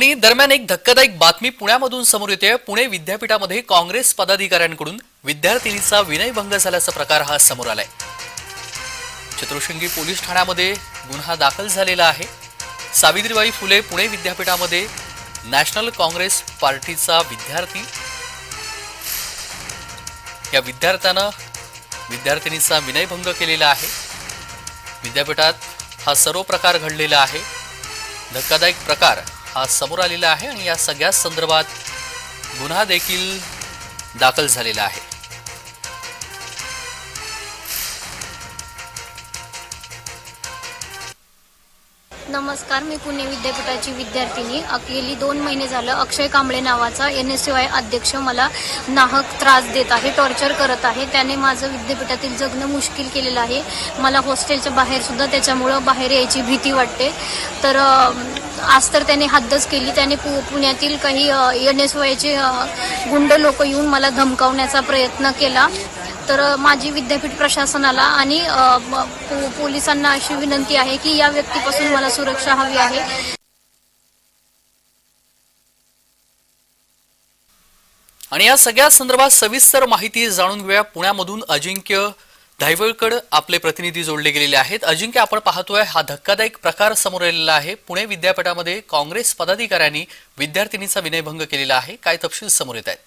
आणि दरम्यान एक धक्कादायक बातमी पुण्यामधून समोर येते. पुणे विद्यापीठामध्ये काँग्रेस पदाधिकाऱ्यांकडून विद्यार्थिनीचा विनयभंग झाल्याचा प्रकार हा समोर आलाय. चतुर्शृंगी पोलीस ठाण्यामध्ये गुन्हा दाखल झालेला आहे. सावित्रीबाई फुले पुणे विद्यापीठामध्ये नॅशनल काँग्रेस पार्टीचा विद्यार्थी. या विद्यार्थ्यानं विद्यार्थिनीचा विनयभंग केलेला आहे. विद्यापीठात हा सर्व प्रकार घडलेला आहे. धक्कादायक प्रकार हा समोर आलेला आहे आणि या सगळ्या संदर्भात गुन्हा देखील दाखल झालेला आहे. नमस्कार मी पुणे विद्यापीठाची विद्यार्थिनी. गेली दोन महिने झालं अक्षय कांबळे नावाचा एन एस वाय अध्यक्ष मला नाहक त्रास देत आहे टॉर्चर करत आहे. त्याने माझं विद्यापीठातील जगणं मुश्किल केलेलं आहे. मला हॉस्टेलच्या बाहेर सुद्धा त्याच्यामुळं बाहेर यायची भीती वाटते. तर आज तर त्याने हद्दच केली. त्याने पु पुण्यातील काही एन एस वायचे गुंड लोक येऊन मला धमकावण्याचा प्रयत्न केला. तर माझी विद्यापीठ प्रशासनाला आणि पोलिसांना अशी विनंती आहे की या व्यक्तीपासून मला सुरक्षा हवी आहे. आणि या सगळ्या संदर्भात सविस्तर माहिती जाणून घेऊया पुण्यामधून अजिंक्य धायवळकड आपले प्रतिनिधी जोडले गेलेले आहेत. अजिंक्य आपण पाहतोय हा धक्कादायक प्रकार समोर आलेला आहे. पुणे विद्यापीठामध्ये काँग्रेस पदाधिकाऱ्यांनी विद्यार्थिनीचा विनयभंग केलेला आहे. काय तपशील समोर येत आहेत?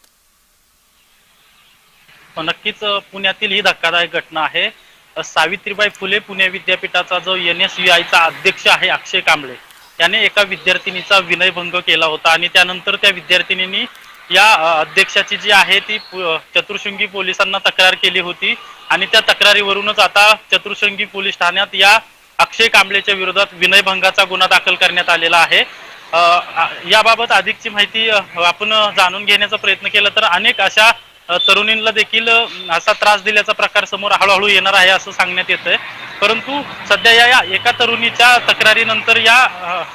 हो, नक्कीच पुण्यातील ही धक्कादायक घटना आहे. सावित्रीबाई फुले पुणे विद्यापीठाचा जो एन एस यू आयचा अध्यक्ष आहे अक्षय कांबळे त्याने एका विद्यार्थिनीचा विनयभंग केला होता आणि त्यानंतर त्या विद्यार्थिनींनी या अध्यक्षाची जी आहे ती चतुर्शृंगी पोलिसांना तक्रार केली होती. आणि त्या तक्रारीवरूनच आता चतुर्शृंगी पोलीस ठाण्यात या अक्षय कांबळेच्या विरोधात विनयभंगाचा गुन्हा दाखल करण्यात आलेला आहे. याबाबत अधिकची माहिती आपण जाणून घेण्याचा प्रयत्न केला तर अनेक अशा तरुणींना देखील असा त्रास दिल्याचा प्रकार समोर हळूहळू येणार आहे असं सांगण्यात येतंय. परंतु सध्या या एका तरुणीच्या तक्रारीनंतर या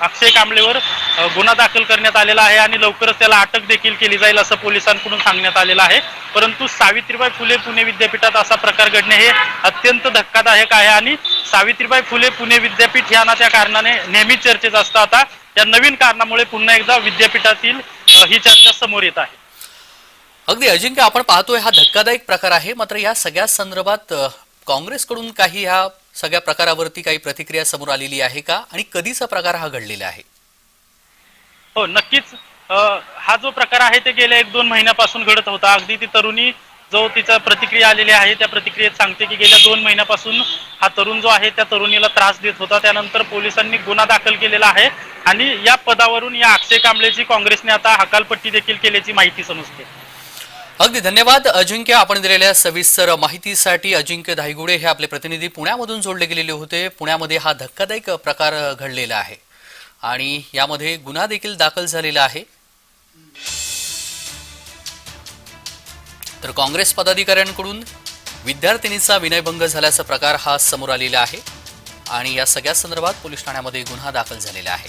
अक्षय कांबळेवर गुन्हा दाखल करण्यात आलेला आहे आणि लवकरच त्याला अटक देखील केली जाईल असं पोलिसांकडून सांगण्यात आलेलं आहे. परंतु सावित्रीबाई फुले पुणे विद्यापीठात असा प्रकार घडणे हे अत्यंत धक्कादायक आहे आणि सावित्रीबाई फुले पुणे विद्यापीठ या ना त्या कारणाने नेहमीच चर्चेत असतं आता. या नवीन कारणामुळे पुन्हा एकदा विद्यापीठातील ही चर्चा समोर येत आहे. अगदी अजिंक्य आपण पाहतोय हा धक्कादायक प्रकार आहे. मात्र या सगळ्या संदर्भात काँग्रेसकडून काही ह्या सगळ्या प्रकारावरती काही प्रतिक्रिया समोर आलेली आहे का? आणि कधीचा प्रकार हा घडलेला आहे? हो नक्कीच. हा जो प्रकार आहे ते गेल्या एक दोन महिन्यापासून घडत होता. अगदी ती तरुणी जो तिचा प्रतिक्रिया आलेली आहे त्या प्रतिक्रियेत सांगते की गेल्या दोन महिन्यापासून हा तरुण जो आहे त्या तरुणीला त्रास देत होता. त्यानंतर पोलिसांनी गुन्हा दाखल केलेला आहे आणि या पदावरून या अक्षय कांबळेची काँग्रेसने आता हकालपट्टी देखील केल्याची माहिती समजते. अगदी धन्यवाद. अजिंक्य आपण दिलेल्या सविस्तर माहितीसाठी अजिंक्य धायगुडे हे आपले प्रतिनिधी पुण्यामधून जोडले गेलेले होते. पुण्यामध्ये हा धक्कादायक प्रकार घडलेला आहे. आणि यामध्ये गुन्हा देखील दाखल झालेला आहे. तर काँग्रेस पदाधिकाऱ्यांकडून विद्यार्थिनीचा विनयभंग झाल्याचा प्रकार हा समोर आलेला आहे आणि या सगळ्या संदर्भात पोलीस ठाण्यामध्ये गुन्हा दाखल झालेला आहे.